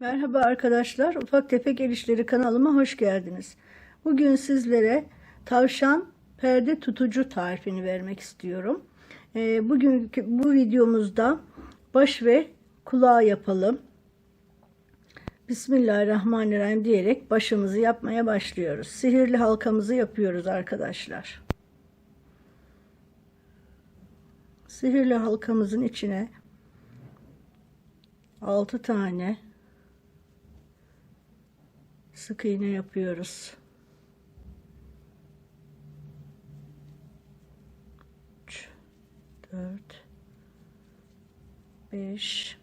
Merhaba arkadaşlar, Ufak Tefek El kanalıma hoş geldiniz. Bugün sizlere tavşan perde tutucu tarifini vermek istiyorum. Ee, bugünkü bu videomuzda baş ve kulağı yapalım. Bismillahirrahmanirrahim diyerek başımızı yapmaya başlıyoruz. Sihirli halkamızı yapıyoruz arkadaşlar. Sihirli halkamızın içine 6 tane sık iğne yapıyoruz. 3 4 5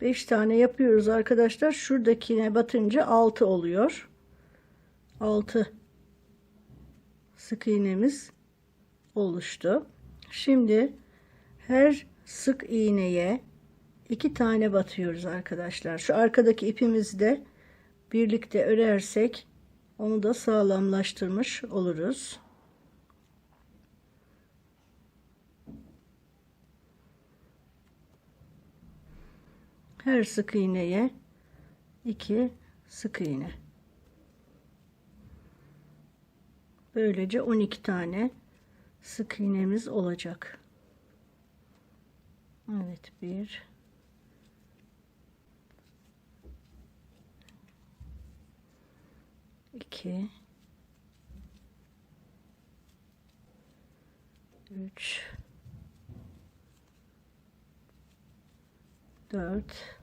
5 tane yapıyoruz arkadaşlar. Şuradakine batınca 6 oluyor. 6 sık iğnemiz oluştu. Şimdi her sık iğneye iki tane batıyoruz arkadaşlar. Şu arkadaki ipimizi de birlikte örersek onu da sağlamlaştırmış oluruz. Her sık iğneye iki sık iğne. Böylece 12 tane sık iğnemiz olacak. Evet bir iki üç dört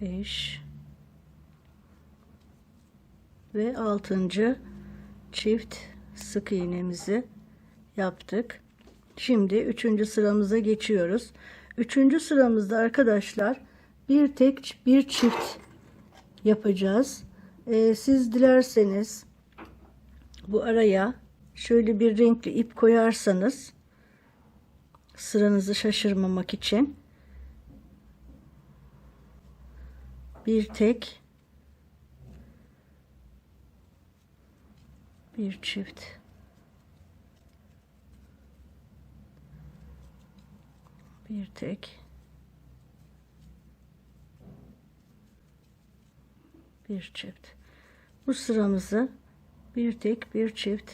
beş ve altıncı çift sık iğnemizi yaptık. Şimdi üçüncü sıramıza geçiyoruz. Üçüncü sıramızda arkadaşlar bir tek bir çift yapacağız. Ee, siz dilerseniz bu araya şöyle bir renkli ip koyarsanız sıranızı şaşırmamak için. Bir tek bir çift. Bir tek bir çift. Bu sıramızı bir tek bir çift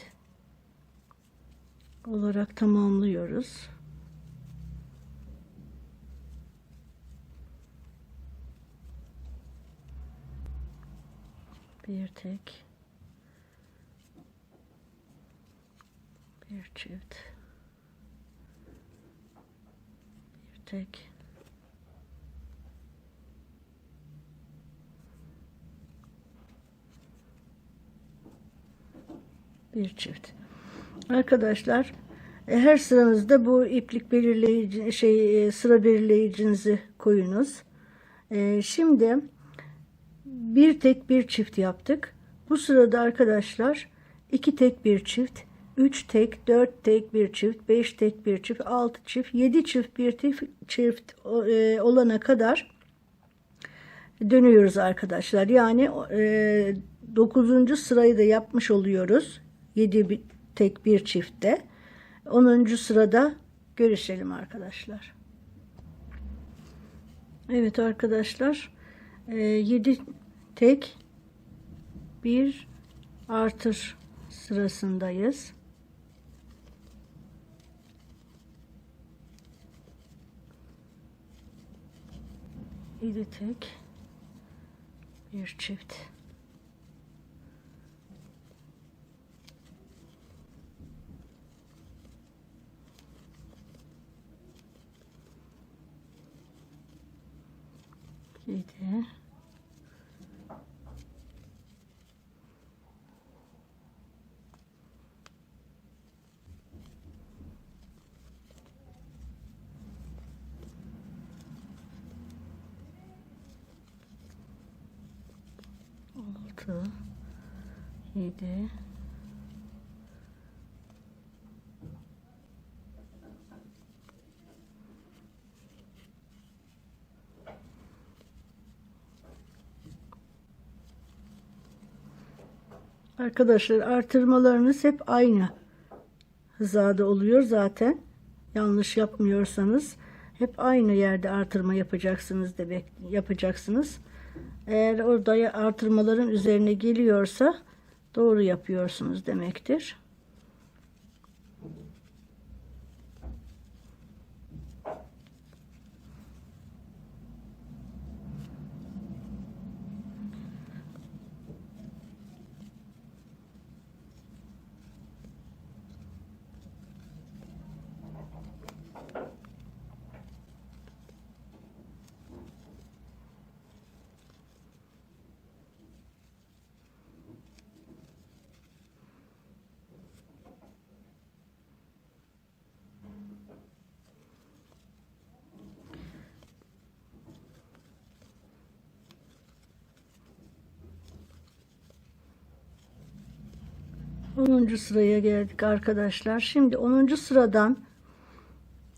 olarak tamamlıyoruz. Bir tek bir çift. Bir tek bir çift arkadaşlar e, her sıranızda bu iplik belirleyici şey e, sıra belirleyicinizi koyunuz E, şimdi bir tek bir çift yaptık bu sırada arkadaşlar iki tek bir çift 3 tek, 4 tek bir çift, 5 tek bir çift, 6 çift, 7 çift bir çift, çift olana kadar dönüyoruz arkadaşlar. Yani e, 9. sırayı da yapmış oluyoruz. 7 bir, tek bir çiftte. 10. sırada görüşelim arkadaşlar. Evet arkadaşlar. E, 7 tek bir artır sırasındayız. Yedi tek bir çift. Yedi. altı, yedi, Arkadaşlar artırmalarınız hep aynı hizada oluyor zaten. yanlış yapmıyorsanız hep aynı yerde artırma yapacaksınız demek yapacaksınız. Eğer orada artırmaların üzerine geliyorsa doğru yapıyorsunuz demektir. Onuncu sıraya geldik arkadaşlar. Şimdi 10. sıradan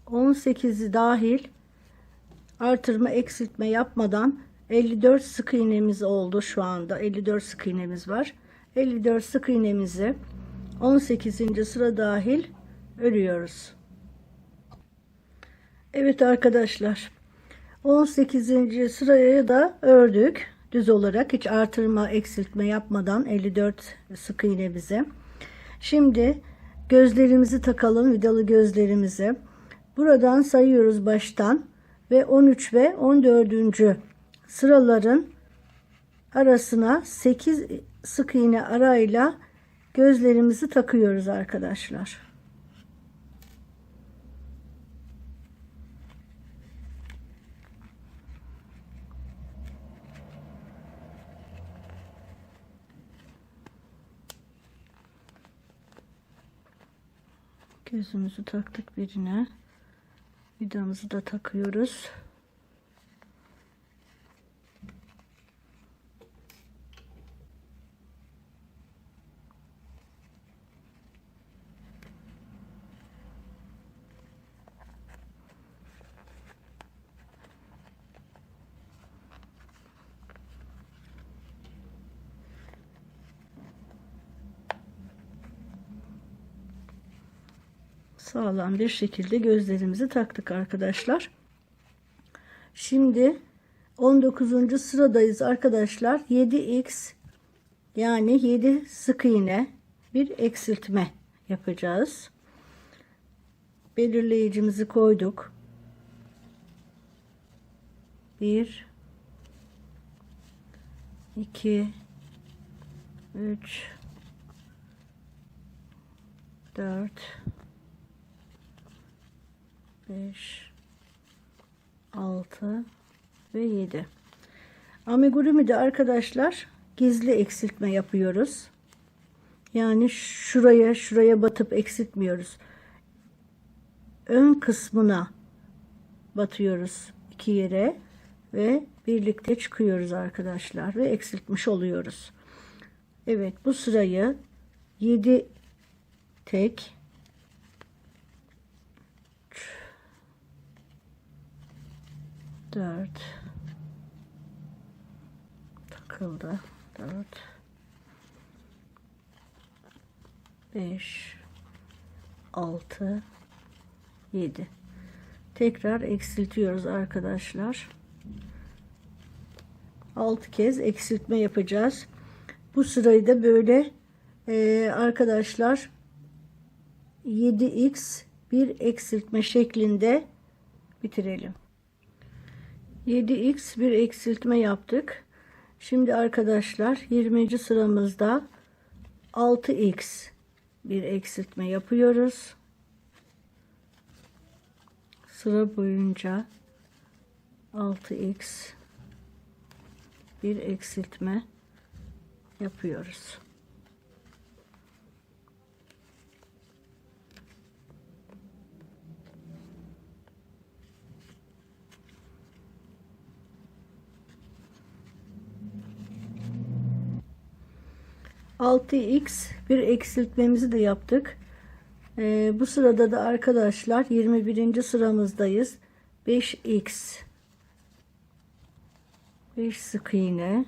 18'i dahil artırma eksiltme yapmadan 54 sık iğnemiz oldu şu anda. 54 sık iğnemiz var. 54 sık iğnemizi 18. sıra dahil örüyoruz. Evet arkadaşlar. 18. sıraya da ördük. Düz olarak hiç artırma eksiltme yapmadan 54 sık iğnemizi. Şimdi gözlerimizi takalım vidalı gözlerimizi. Buradan sayıyoruz baştan ve 13 ve 14. sıraların arasına 8 sık iğne arayla gözlerimizi takıyoruz arkadaşlar. Gözümüzü taktık birine. Vidamızı da takıyoruz. Sağlam bir şekilde gözlerimizi taktık arkadaşlar. Şimdi 19. sıradayız arkadaşlar. 7x yani 7 sık iğne bir eksiltme yapacağız. Belirleyicimizi koyduk. 1 2 3 4 5 6 ve 7 amigurumi arkadaşlar gizli eksiltme yapıyoruz. Yani şuraya şuraya batıp eksiltmiyoruz. Ön kısmına batıyoruz iki yere ve birlikte çıkıyoruz arkadaşlar ve eksiltmiş oluyoruz. Evet bu sırayı 7 tek 4 takıldı. 4 5 6 7 tekrar eksiltiyoruz arkadaşlar. 6 kez eksiltme yapacağız. Bu sırayı da böyle e, arkadaşlar 7x bir eksiltme şeklinde bitirelim 7x bir eksiltme yaptık. Şimdi arkadaşlar 20. sıramızda 6x bir eksiltme yapıyoruz. Sıra boyunca 6x bir eksiltme yapıyoruz. Altı x bir eksiltmemizi de yaptık. Ee, bu sırada da arkadaşlar 21. sıramızdayız. 5x 5 sık iğne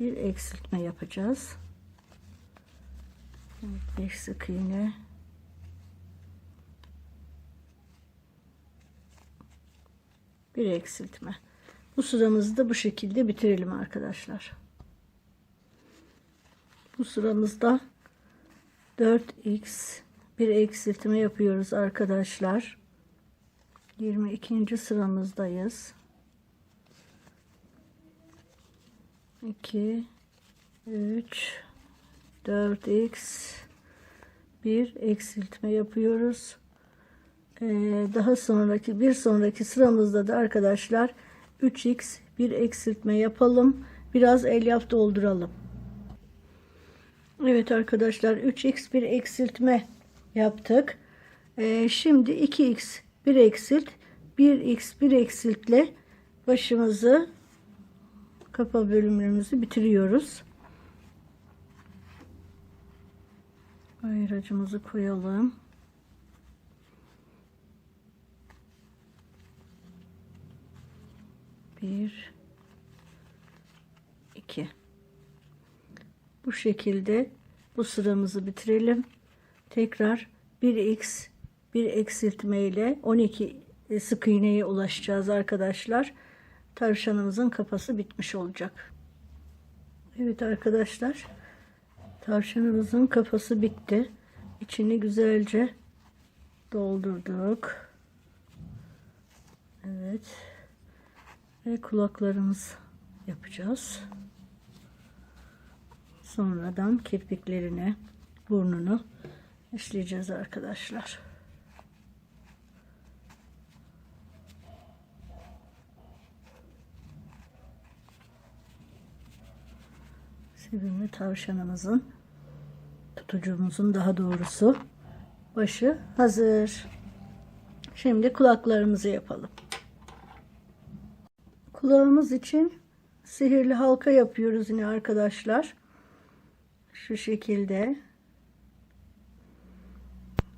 bir eksiltme yapacağız. Evet, 5 sık iğne. Bir eksiltme. Bu sıramızı da bu şekilde bitirelim arkadaşlar. Bu sıramızda 4x bir eksiltme yapıyoruz arkadaşlar. 22. sıramızdayız. 2 3 4x bir eksiltme yapıyoruz. Ee, daha sonraki bir sonraki sıramızda da arkadaşlar 3x bir eksiltme yapalım. Biraz elyaf dolduralım. Evet arkadaşlar 3x bir eksiltme yaptık. Ee, şimdi 2x bir eksilt 1x bir eksiltle başımızı kafa bölümümüzü bitiriyoruz. Ayıracımızı koyalım. Bir, iki. Bu şekilde bu sıramızı bitirelim. Tekrar 1x bir eksiltme ile 12 sık iğneye ulaşacağız arkadaşlar. Tavşanımızın kafası bitmiş olacak. Evet arkadaşlar. Tavşanımızın kafası bitti. İçini güzelce doldurduk. Evet. Ve kulaklarımız yapacağız. Sonradan kirpiklerine, burnunu işleyeceğiz arkadaşlar. Sevimli tavşanımızın tutucumuzun daha doğrusu başı hazır. Şimdi kulaklarımızı yapalım. Kulağımız için sihirli halka yapıyoruz yine arkadaşlar. Şu şekilde.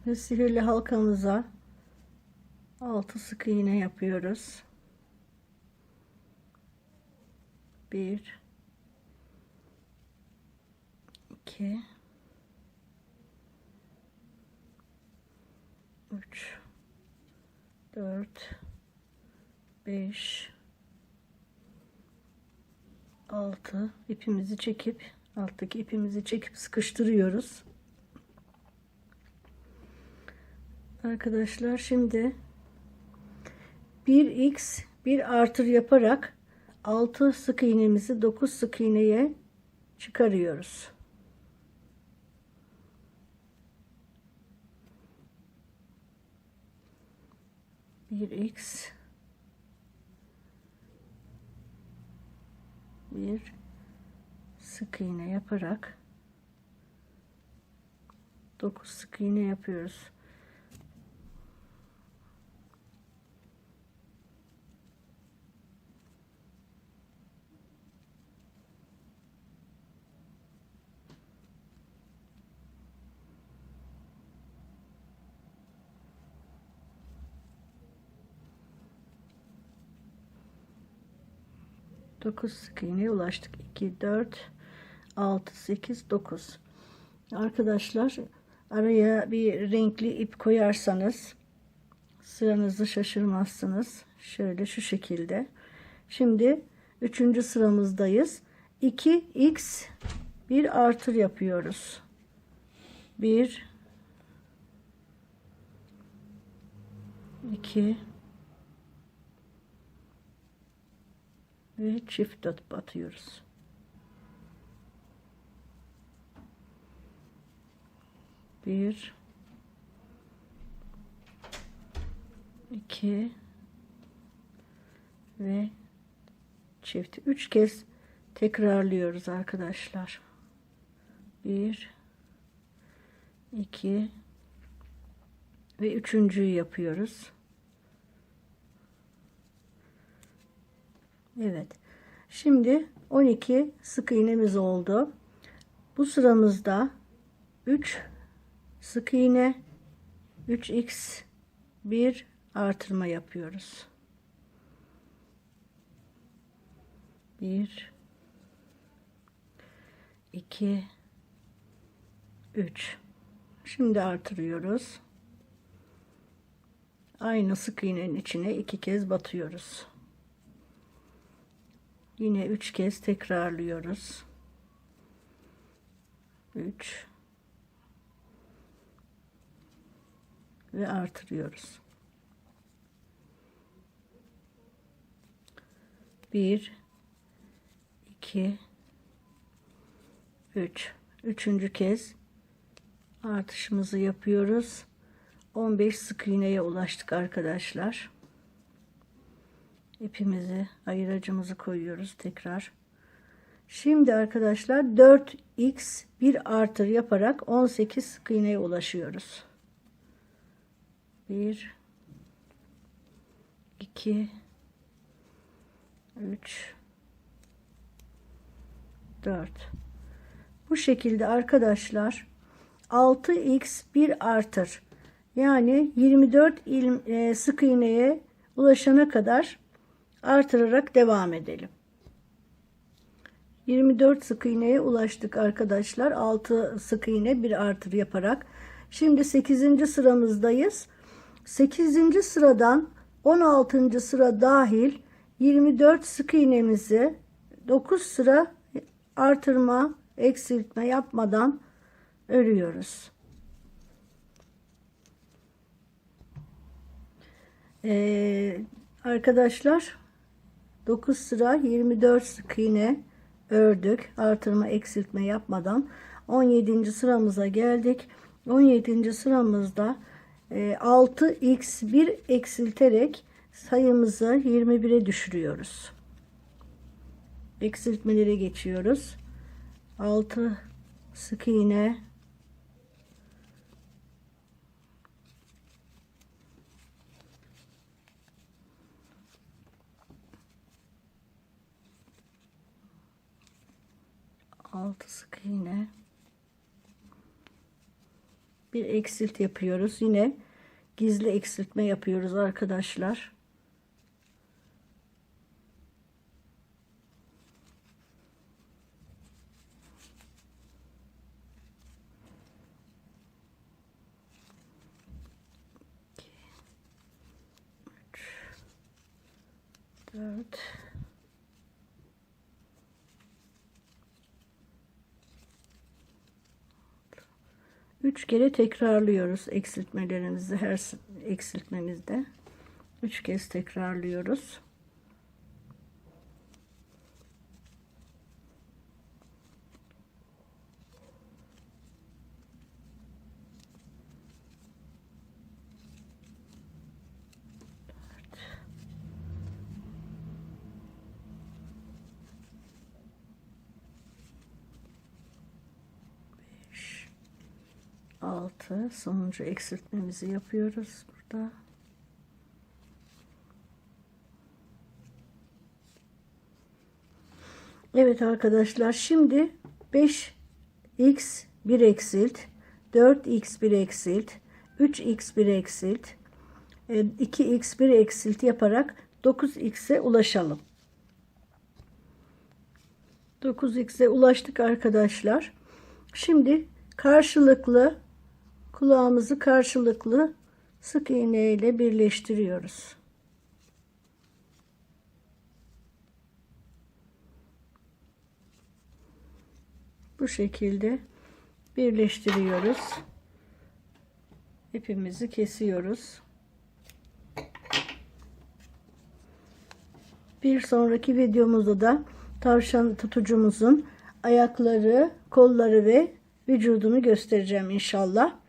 Ve sihirli halkamıza altı sık iğne yapıyoruz. Bir, iki, üç, dört, beş, altı ipimizi çekip alttaki ipimizi çekip sıkıştırıyoruz. Arkadaşlar şimdi 1x bir artır yaparak 6 sık iğnemizi 9 sık iğneye çıkarıyoruz. Bir x bir sık iğne yaparak 9 sık iğne yapıyoruz. Dokuz sık iğneye ulaştık. 2, 4, 6, 8, 9. Arkadaşlar araya bir renkli ip koyarsanız sıranızı şaşırmazsınız. Şöyle şu şekilde. Şimdi üçüncü sıramızdayız. 2x bir artır yapıyoruz. 1 2 ve çift dot batıyoruz. Bir, iki ve çift. Üç kez tekrarlıyoruz arkadaşlar. Bir, iki ve üçüncüyü yapıyoruz. Evet. Şimdi 12 sık iğnemiz oldu. Bu sıramızda 3 sık iğne 3x 1 artırma yapıyoruz. 1 2 3 şimdi artırıyoruz aynı sık iğnenin içine iki kez batıyoruz yine üç kez tekrarlıyoruz. 3 ve artırıyoruz. 1 2 3 üçüncü kez artışımızı yapıyoruz. 15 sık iğneye ulaştık arkadaşlar ipimizi ayıracımızı koyuyoruz tekrar. Şimdi arkadaşlar 4x bir artır yaparak 18 sık iğneye ulaşıyoruz. 1 2 3 4 bu şekilde arkadaşlar 6x bir artır. Yani 24 il, e, sık iğneye ulaşana kadar artırarak devam edelim 24 sık iğneye ulaştık arkadaşlar 6 sık iğne bir artır yaparak şimdi 8. sıramızdayız 8. sıradan 16. sıra dahil 24 sık iğnemizi 9 sıra artırma eksiltme yapmadan örüyoruz. Ee, arkadaşlar 9 sıra 24 sık iğne ördük artırma eksiltme yapmadan 17. sıramıza geldik 17. sıramızda 6x1 eksilterek sayımızı 21'e düşürüyoruz. Eksiltmelere geçiyoruz. 6 sık iğne altı sık iğne bir eksilt yapıyoruz. Yine gizli eksiltme yapıyoruz arkadaşlar. İki, 3 kere tekrarlıyoruz eksiltmelerimizi her eksiltmemizde 3 kez tekrarlıyoruz. Altı sonuncu eksiltmemizi yapıyoruz burada. Evet arkadaşlar şimdi 5x 1 eksilt 4x 1 eksilt 3x 1 eksilt 2x 1 eksilt yaparak 9x'e ulaşalım. 9x'e ulaştık arkadaşlar. Şimdi karşılıklı kulağımızı karşılıklı sık iğne ile birleştiriyoruz. Bu şekilde birleştiriyoruz. İpimizi kesiyoruz. Bir sonraki videomuzda da tavşan tutucumuzun ayakları, kolları ve vücudunu göstereceğim inşallah.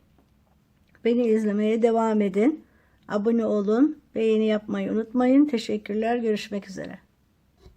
Beni izlemeye devam edin. Abone olun. Beğeni yapmayı unutmayın. Teşekkürler. Görüşmek üzere.